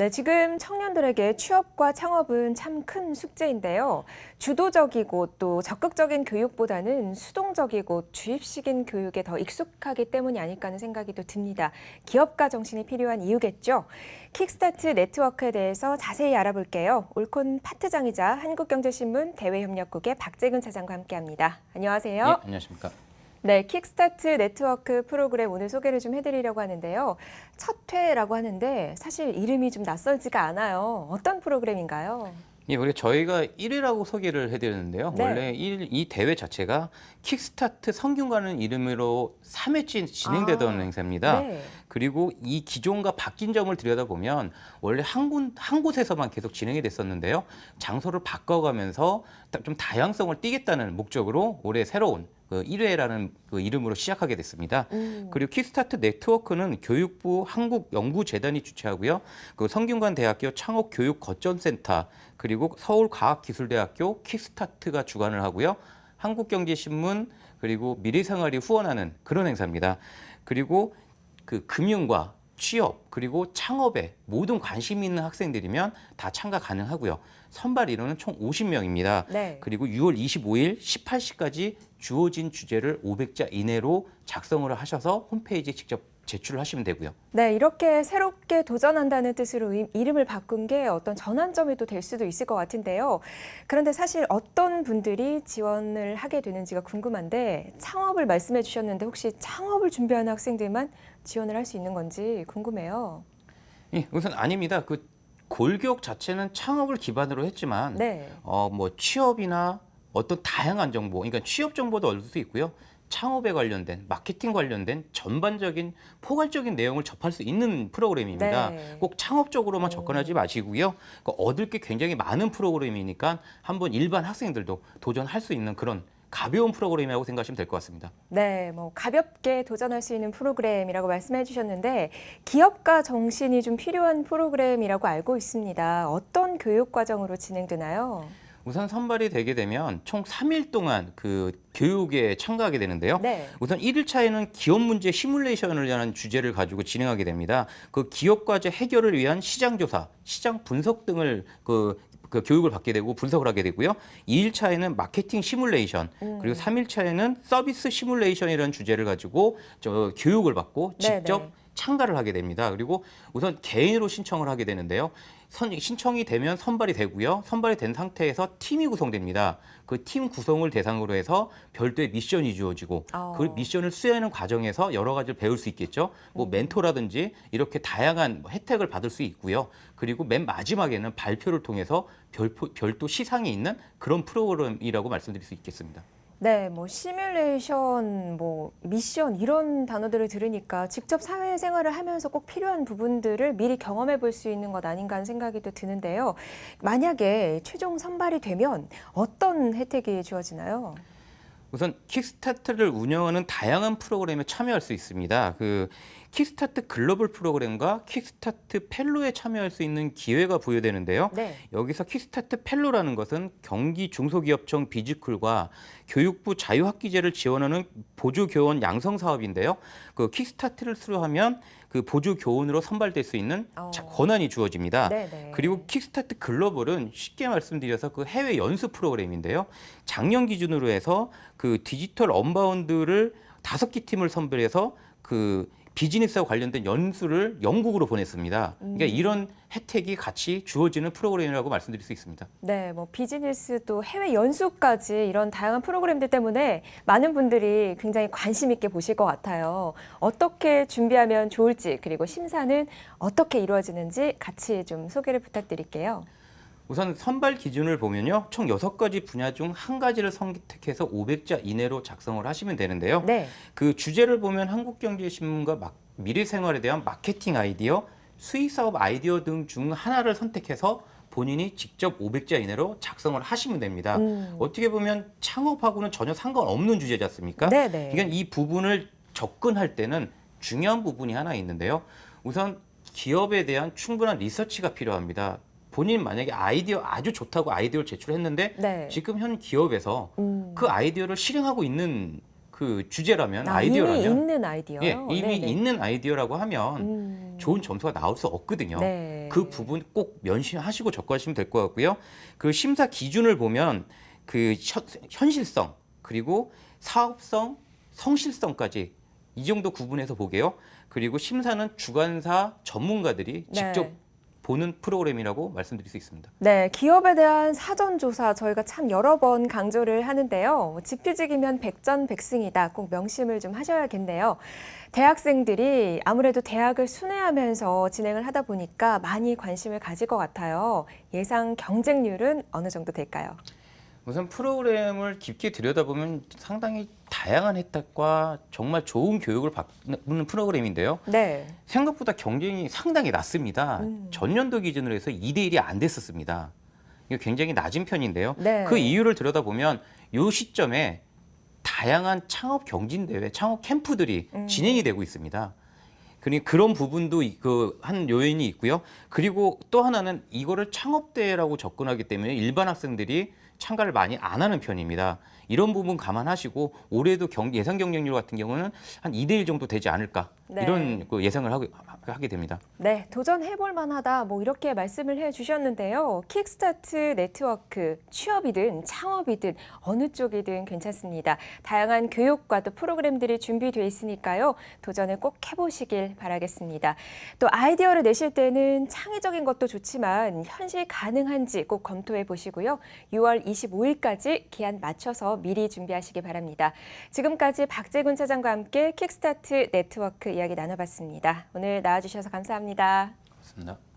네, 지금 청년들에게 취업과 창업은 참 큰 숙제인데요. 주도적이고 또 적극적인 교육보다는 수동적이고 주입식인 교육에 더 익숙하기 때문이 아닐까 하는 생각이 또 듭니다. 기업가 정신이 필요한 이유겠죠. 킥스타트 네트워크에 대해서 자세히 알아볼게요. 올콘 파트장이자 한국경제신문 대외협력국의 박재근 차장과 함께합니다. 안녕하세요. 예, 안녕하십니까. 네, 킥스타트 네트워크 프로그램 오늘 소개를 좀 해드리려고 하는데요. 첫 회라고 하는데 사실 이름이 좀 낯설지가 않아요. 어떤 프로그램인가요? 예, 우리 저희가 1회라고 소개를 해드렸는데요. 네. 원래 일- 이 대회 자체가 킥스타트 성균관은 이름으로 3회째 진행되던 아, 행사입니다. 네. 그리고 이 기존과 바뀐 점을 들여다보면 원래 한, 곳, 한 곳에서만 계속 진행이 됐었는데요. 장소를 바꿔가면서 다- 좀 다양성을 띠겠다는 목적으로 올해 새로운 그 1회라는 그 이름으로 시작하게 됐습니다. 음. 그리고 킥스타트 네트워크는 교육부 한국연구재단이 주최하고요. 그 성균관 대학교 창업교육거점센터 그리고 서울과학기술대학교 킥스타트가 주관을 하고요. 한국경제신문 그리고 미래생활이 후원하는 그런 행사입니다. 그리고 그 금융과 취업 그리고 창업에 모든 관심 있는 학생들이면 다 참가 가능하고요. 선발 인원은 총 50명입니다. 네. 그리고 6월 25일 18시까지 주어진 주제를 500자 이내로 작성을 하셔서 홈페이지에 직접 제출을 하시면 되고요. 네, 이렇게 새롭게 도전한다는 뜻으로 이- 이름을 바꾼 게 어떤 전환점이 또 될 수도 있을 것 같은데요. 그런데 사실 어떤 분들이 지원을 하게 되는지가 궁금한데 창업을 말씀해 주셨는데 혹시 창업을 준비하는 학생들만 지원을 할 수 있는 건지 궁금해요. 예, 우선 아닙니다. 그 골격 자체는 창업을 기반으로 했지만 네. 어, 뭐 취업이나 어떤 다양한 정보, 그러니까 취업 정보도 얻을 수 있고요. 창업에 관련된 마케팅 관련된 전반적인 포괄적인 내용을 접할 수 있는 프로그램입니다. 네. 꼭 창업적으로만 오. 접근하지 마시고요. 그 얻을 게 굉장히 많은 프로그램이니까 한번 일반 학생들도 도전할 수 있는 그런 가벼운 프로그램이라고 생각하시면 될 것 같습니다. 네, 뭐 가볍게 도전할 수 있는 프로그램이라고 말씀해 주셨는데 기업가 정신이 좀 필요한 프로그램이라고 알고 있습니다. 어떤 교육 과정으로 진행되나요? 우선 선발이 되게 되면 총 3일 동안 그 교육에 참가하게 되는데요. 네. 우선 1일차에는 기업 문제 시뮬레이션을 위한 주제를 가지고 진행하게 됩니다. 그 기업 과제 해결을 위한 시장 조사, 시장 분석 등을 그, 그 교육을 받게 되고 분석을 하게 되고요. 2일차에는 마케팅 시뮬레이션, 음. 그리고 3일차에는 서비스 시뮬레이션이라는 주제를 가지고 저 교육을 받고 직접 네네. 참가를 하게 됩니다. 그리고 우선 개인으로 신청을 하게 되는데요. 선, 신청이 되면 선발이 되고요. 선발이 된 상태에서 팀이 구성됩니다. 그 팀 구성을 대상으로 해서 별도의 미션이 주어지고 어. 그 미션을 수행하는 과정에서 여러 가지를 배울 수 있겠죠. 뭐 멘토라든지 이렇게 다양한 뭐 혜택을 받을 수 있고요. 그리고 맨 마지막에는 발표를 통해서 별표, 별도 시상이 있는 그런 프로그램이라고 말씀드릴 수 있겠습니다. 네, 뭐 시뮬레이션, 뭐 미션 이런 단어들을 들으니까 직접 사회생활을 하면서 꼭 필요한 부분들을 미리 경험해 볼 수 있는 것 아닌가 하는 생각이 또 드는데요. 만약에 최종 선발이 되면 어떤 혜택이 주어지나요? 우선 킥스타트를 운영하는 다양한 프로그램에 참여할 수 있습니다. 그 킥스타트 글로벌 프로그램과 킥스타트 펠로에 참여할 수 있는 기회가 부여되는데요. 네. 여기서 킥스타트 펠로라는 것은 경기 중소기업청 비즈쿨과 교육부 자유학기제를 지원하는 보조 교원 양성 사업인데요. 그 킥스타트를 수료하면 그 보조 교원으로 선발될 수 있는 어. 자- 권한이 주어집니다. 네네. 그리고 킥스타트 글로벌은 쉽게 말씀드려서 그 해외 연수 프로그램인데요. 작년 기준으로 해서 그 디지털 언바운드를 다섯 개 팀을 선별해서 그 비즈니스와 관련된 연수를 영국으로 보냈습니다. 그러니까 음. 이런 혜택이 같이 주어지는 프로그램이라고 말씀드릴 수 있습니다. 네, 뭐 비즈니스 또 해외 연수까지 이런 다양한 프로그램들 때문에 많은 분들이 굉장히 관심 있게 보실 것 같아요. 어떻게 준비하면 좋을지 그리고 심사는 어떻게 이루어지는지 같이 좀 소개를 부탁드릴게요. 우선 선발 기준을 보면요. 총 여섯 가지 분야 중 한 가지를 선택해서 500자 이내로 작성을 하시면 되는데요. 네, 그 주제를 보면 한국경제신문과 막- 미래생활에 대한 마케팅 아이디어, 수익사업 아이디어 등 중 하나를 선택해서 본인이 직접 500자 이내로 작성을 하시면 됩니다. 음. 어떻게 보면 창업하고는 전혀 상관없는 주제지 않습니까? 네, 네. 그러니까 이 부분을 접근할 때는 중요한 부분이 하나 있는데요. 우선 기업에 대한 충분한 리서치가 필요합니다. 본인 만약에 아이디어 아주 좋다고 아이디어를 제출했는데 네. 지금 현 기업에서 음. 그 아이디어를 실행하고 있는 그그 주제라면 아, 아이디어라면 이미 있는 아이디어요. 예, 이미 네네. 있는 아이디어라고 하면 음. 좋은 점수가 나올 수 없거든요. 네. 그 부분 꼭 면심하시고 접근하시면 될 것 같고요. 그 심사 기준을 보면 그 현- 현실성 그리고 사업성, 성실성까지 이 정도 구분해서 보게요. 그리고 심사는 주관사 전문가들이 네. 직접 보는 프로그램이라고 말씀드릴 수 있습니다. 네, 기업에 대한 사전 조사 저희가 참 여러 번 강조를 하는데요. 지피직이면 백전백승이다. 꼭 명심을 좀 하셔야겠네요. 대학생들이 아무래도 대학을 순회하면서 진행을 하다 보니까 많이 관심을 가질 것 같아요. 예상 경쟁률은 어느 정도 될까요? 우선 프로그램을 깊게 들여다보면 상당히 다양한 혜택과 정말 좋은 교육을 받는 프로그램인데요. 네. 생각보다 경쟁이 상당히 낮습니다. 음. 전년도 기준으로 해서 2대 1이 안 됐었습니다. 이거 굉장히 낮은 편인데요. 네. 그 이유를 들여다보면 이 시점에 다양한 창업 경진 대회, 창업 캠프들이 음. 진행이 되고 있습니다. 그니 그런 부분도 그 한 요인이 있고요. 그리고 또 하나는 이거를 창업 대회라고 접근하기 때문에 일반 학생들이 참가를 많이 안 하는 편입니다. 이런 부분 감안하시고 올해도 경, 예상 경쟁률 같은 경우는 한 2대 1 정도 되지 않을까 네. 이런 그 예상을 하게, 하게 됩니다. 네, 도전해볼 만하다. 뭐 이렇게 말씀을 해주셨는데요. 킥스타트 네트워크 취업이든 창업이든 어느 쪽이든 괜찮습니다. 다양한 교육과 또 프로그램들이 준비되어 있으니까요. 도전을 꼭 해보시길 바라겠습니다. 또 아이디어를 내실 때는 창의적인 것도 좋지만 현실 가능한지 꼭 검토해 보시고요. 6월 25일까지 기한 맞춰서 미리 준비하시기 바랍니다. 지금까지 박재군 차장과 함께 킥스타트 네트워크 이야기 나눠봤습니다. 오늘 나와주셔서 감사합니다. 그렇습니다.